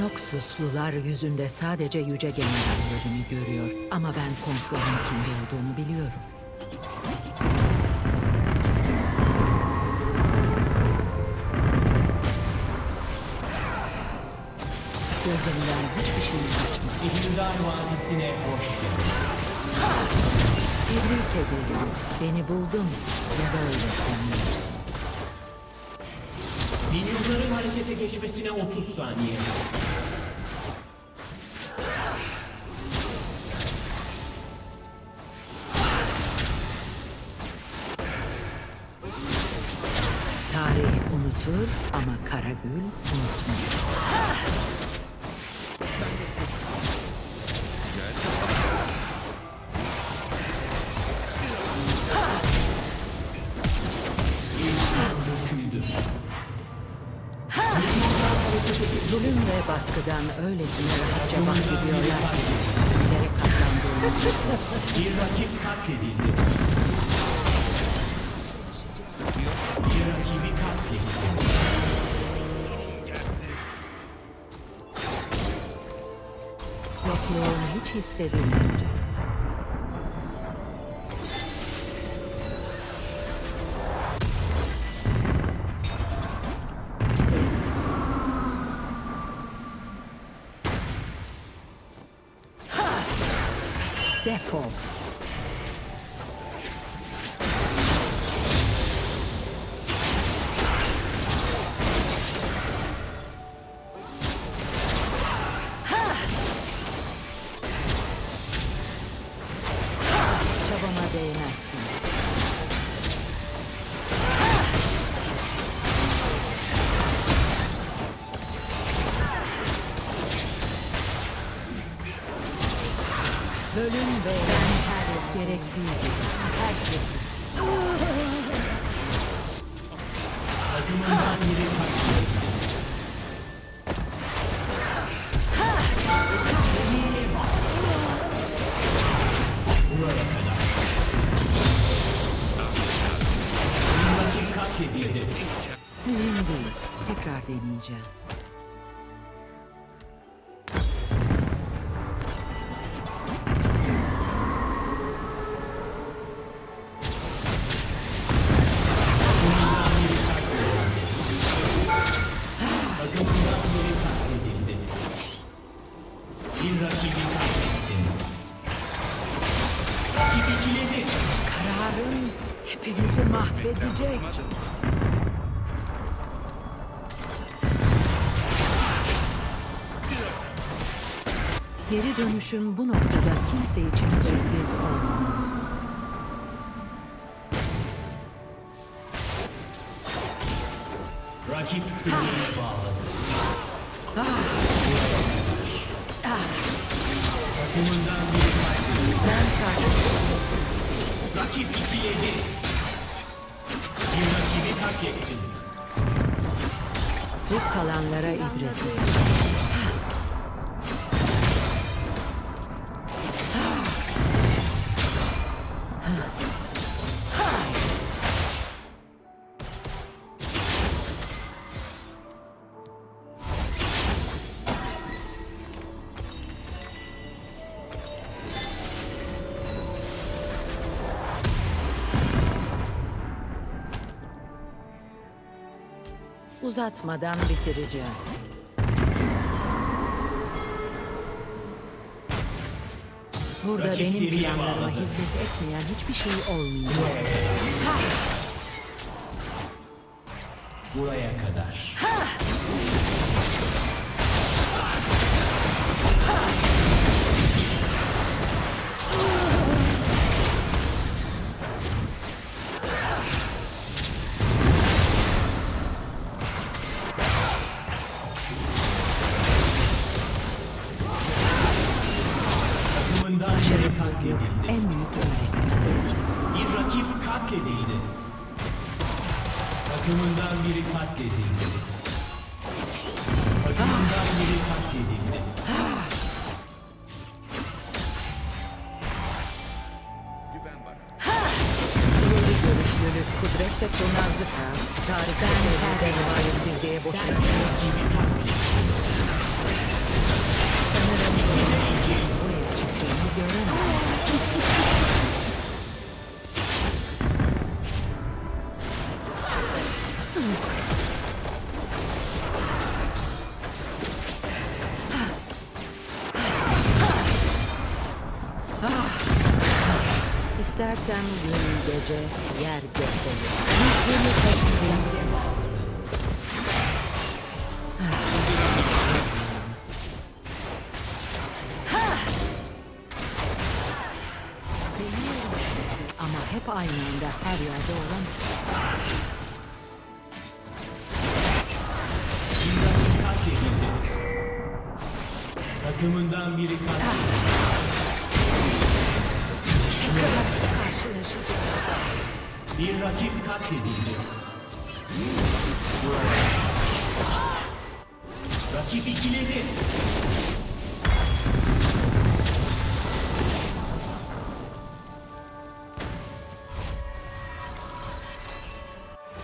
Noxuslular yüzünde sadece yüce generallerini görüyor. Ama ben kontrolün kimde olduğunu biliyorum. Gözümden hiçbir şey kaçmaz. Sihirdar Vadisi'ne hoş geldin. Tebrik ederim. Beni buldun ya da öyle sanıyorsun. Geçmesine 30 saniye. Tarih unutur ama Karagül unutmaz. Baskıdan öylesine rahatça bahsediyorlar ki bilerek kazandığını Bir rakip katledildi. Bir rakibi katledildi. yokluğun hiç hissedilmeyecek. Therefore. Gerektiği gibi herkesin Takımından biri katledildi. mühim değil. Tekrar deneyeceğim. Geri dönüşüm bu noktada kimse için sürpriz olmamalı. Rakip sınırı bağladı. Ah. Ah. Takımından biri kaybedildi. Ben kaybettim. Rakip 2-7. Bu kalanlara ibret Uzatmadan bitireceğim. Burada Rakip benim planlarıma hizmet etmeyen hiçbir şey olmayacak. Buraya kadar. Takımından İstersen gün gece yer gösterir. Ama hep aynı anda her yerde olan. Takımından biri katledildi. Bir rakip katledildi. Rakip ikiledi.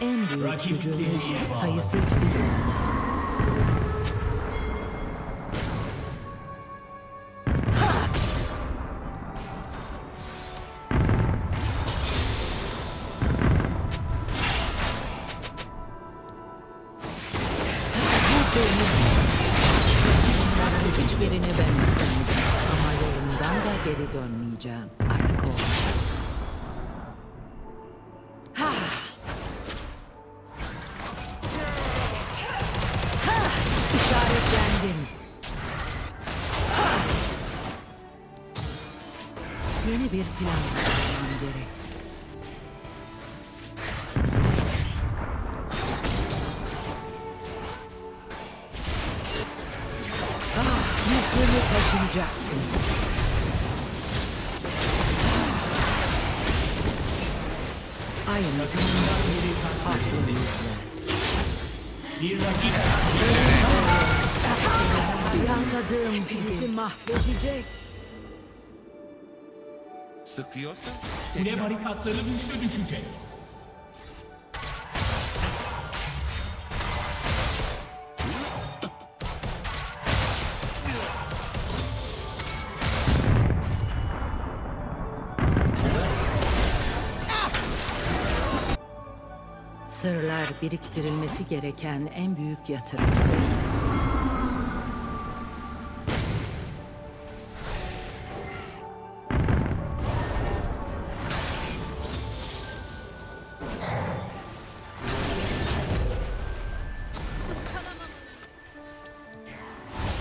en büyük Rakip gücümüz sayısız biz olmamız. Geri dönmeyeceğim. Artık olmaz. Bir rakip Planladığım bizi mahvedecek. Sıkıyorsa kule barikatları üstü düşecek. Sırlar biriktirilmesi gereken en büyük yatırım.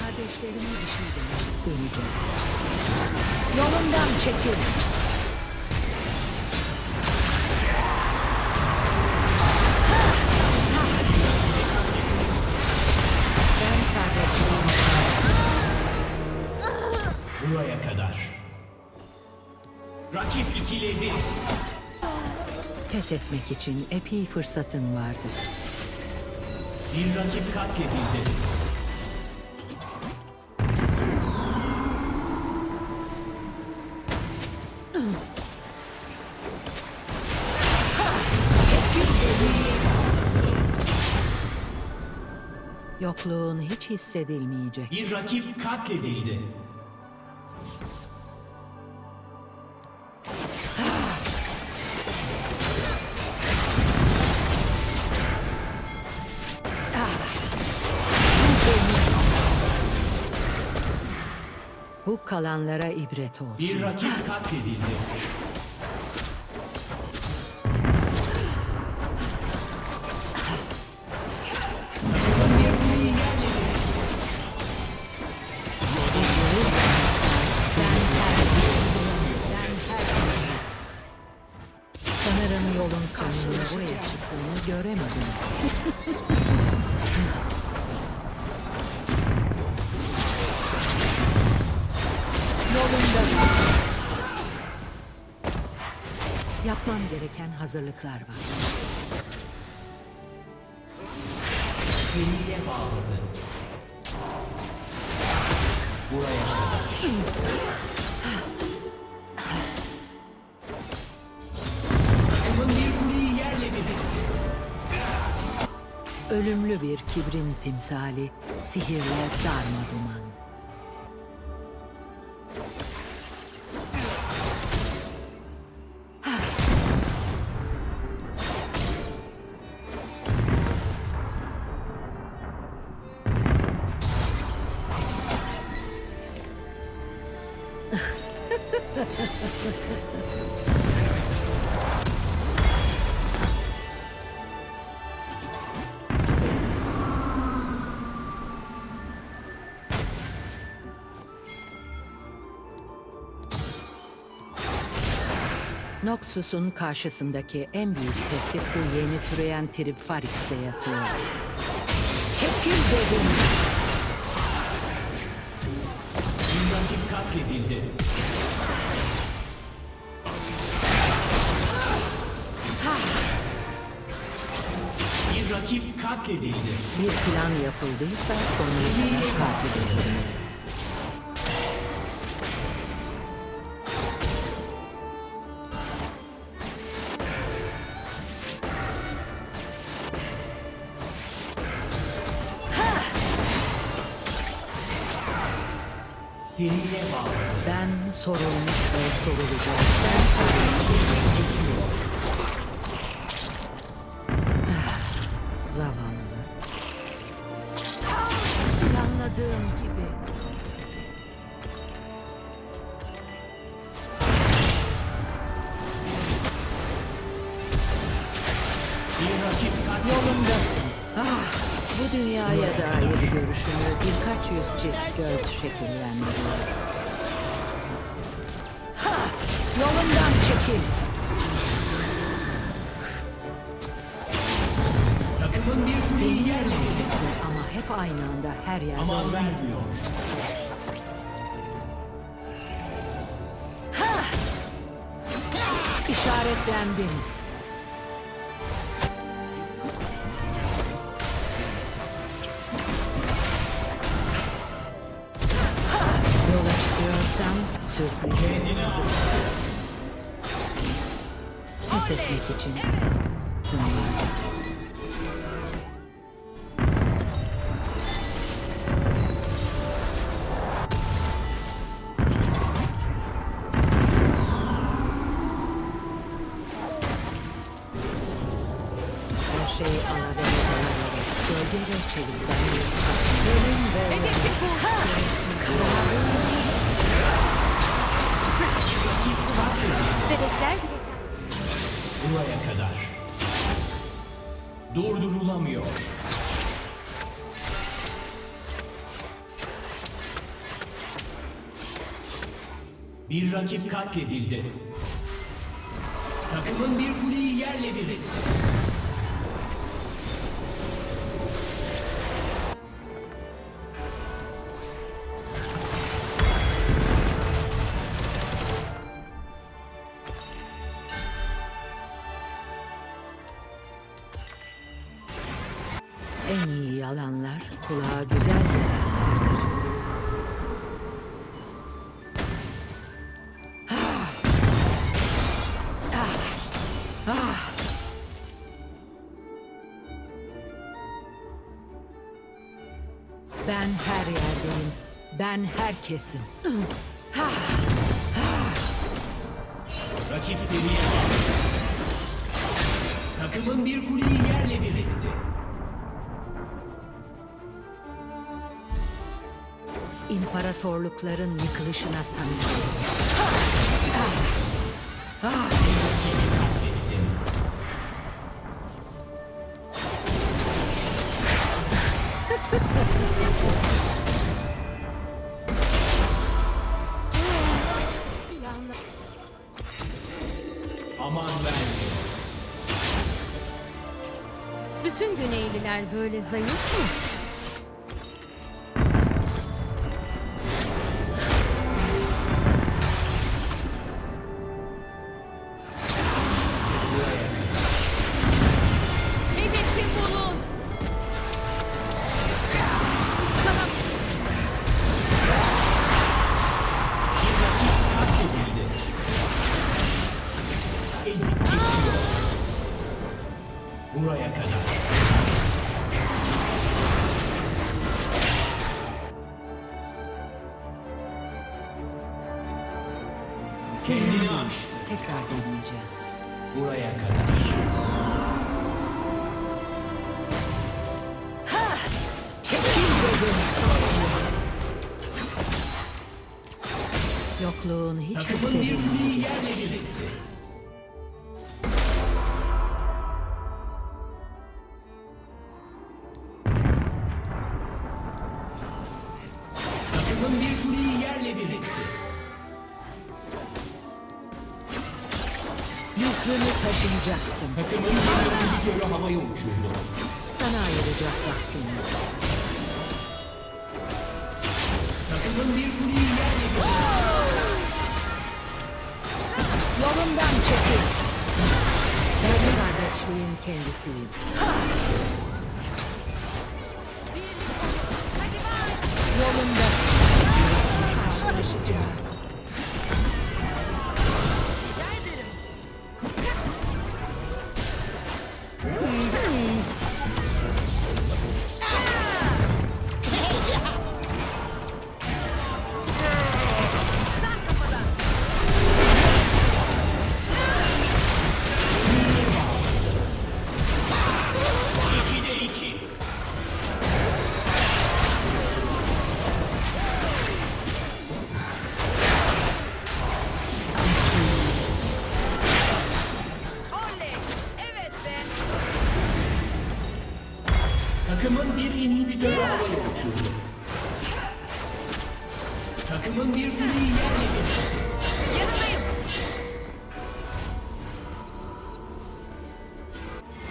Kardeşlerime bir şey demiş, döneceğim. Yolumdan çekil. Pes etmek için epey fırsatın vardı. Bir rakip katledildi. Yokluğun hiç hissedilmeyecek. Bir rakip katledildi. Bu kalanlara ibret olsun. Bir rakip katledildi. Sanırım yolun sonunda buraya çıktığını göremedim. Yapmam gereken hazırlıklar var. Seriye bağladı. Buraya. Takımın bir kuleyi yerle bir etti. Ölümlü bir kibrin timsali, sihirle darma duman. Noxus'un karşısındaki en büyük tehdit bu yeni türeyen Trifarix'te yatıyor. Çekil dedim. Rakip katledildi. Bir rakip katledildi. Bir plan yapıldıysa sonuna kadar sorulmuş ve sorulacak. Ben Zavallı. Planladığım gibi. Yolundasın. Ah, bu dünyaya dair görüşümü birkaç yüz çift göz şekillendiriyor. Çekil. Takımın bir kuleyi yerle bir etti. Ama hep aynı anda her yerde Aman vermiyor. işaretlendim. Yola çıkıyorsam hazırlayacaksın. Pes etmek için tüm var. Her ve çelikten bir bul. Bebekler. Buraya kadar. Durdurulamıyor. Bir rakip katledildi. Takımın bir kuleyi yerle bir etti. Ben herkesin. Rakip bağlı. Takımın bir kuleyi yerle bir etti. İmparatorlukların yıkılışına tanık. Katledildi. Bütün Güneyliler böyle zayıf mı? Kendini aştı. Tekrar deneyeceğim. Buraya kadar. Çekil dedim. Yokluğun hiç Takımın bir yerle bir Gücünü taşıyacaksın. Takımın bir inhibitörü havaya uçurdu. Sana ayıracak vaktim yok. Takımın bir kuleyi yerle Yolumdan çekil. Ben kardeşliğin kendisiyim. Yolunda karşılaşacağız.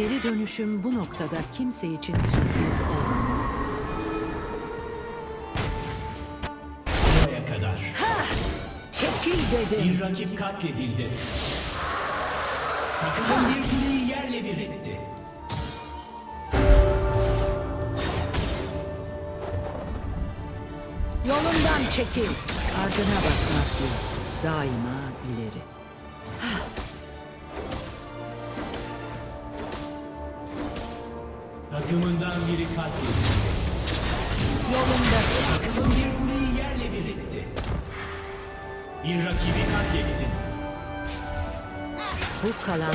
Geri dönüşüm bu noktada kimse için sürpriz olmadı. Buraya kadar. Çekil dedim. Bir rakip katledildi. Takımın bir kuleyi yerle bir etti. Yolundan çekil. Ardına bakmak yok. Daima ileri. Takımından biri katledildi. Yolunda Takımın bir kuleyi yerle bir etti. Bir rakibi katledildi. bu kalanlara.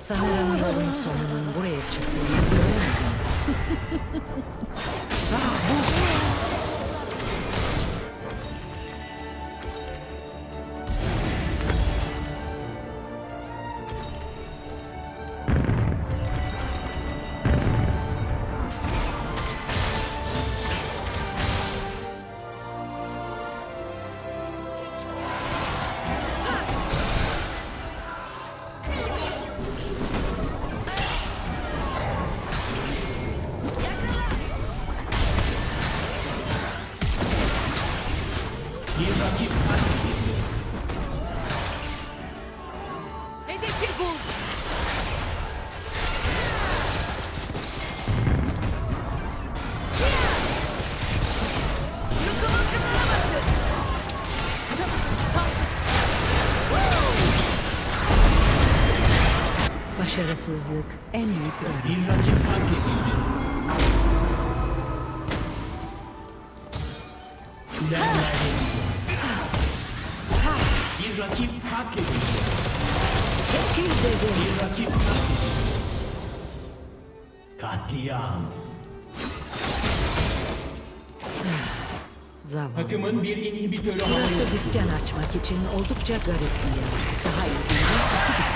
Sanırım yolun sonunun buraya çıktığını göremedim. ah, bu başarısızlık en büyük öğretim. Bir rakip katledildi. Kulenlerde Bir rakip katledildi. Çekil dedim. Bir rakip katledildi. Katliam. Zavallı. Takımın bir inhibitörü havaya Burası dükkan açmak için oldukça garip bir yer. Daha iki dükkan